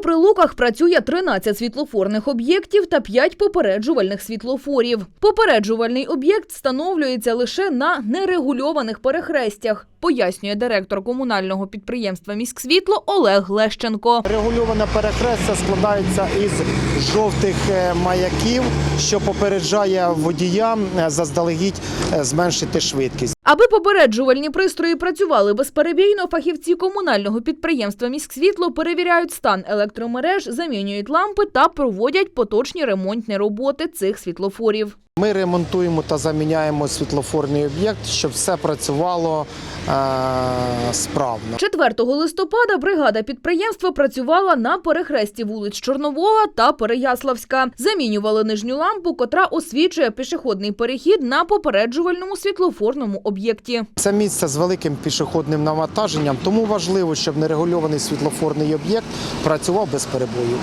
Прилуках працює 13 світлофорних об'єктів та 5 попереджувальних світлофорів. Попереджувальний об'єкт встановлюється лише на нерегульованих перехрестях, пояснює директор комунального підприємства «Міськсвітло» Олег Лещенко. Регульоване перехрестя складається із жовтих е, маяків, що попереджає водіям е, заздалегідь е, зменшити швидкість. Аби попереджувальні пристрої працювали безперебійно, фахівці комунального підприємства «Міськсвітло» перевіряють стан електромереж, замінюють лампи та проводять поточні ремонтні роботи цих світлофорів. Ми ремонтуємо та заміняємо світлофорний об'єкт, щоб все працювало е, справно. 4 листопада бригада підприємства працювала на перехресті вулиць Чорновола та Переяславська. Замінювали нижню лампу, котра освічує пішохідний перехід на попереджувальному світлофорному об'єкті. Це місце з великим пішохідним навантаженням, тому важливо, щоб нерегульований світлофорний об'єкт працював без перебою.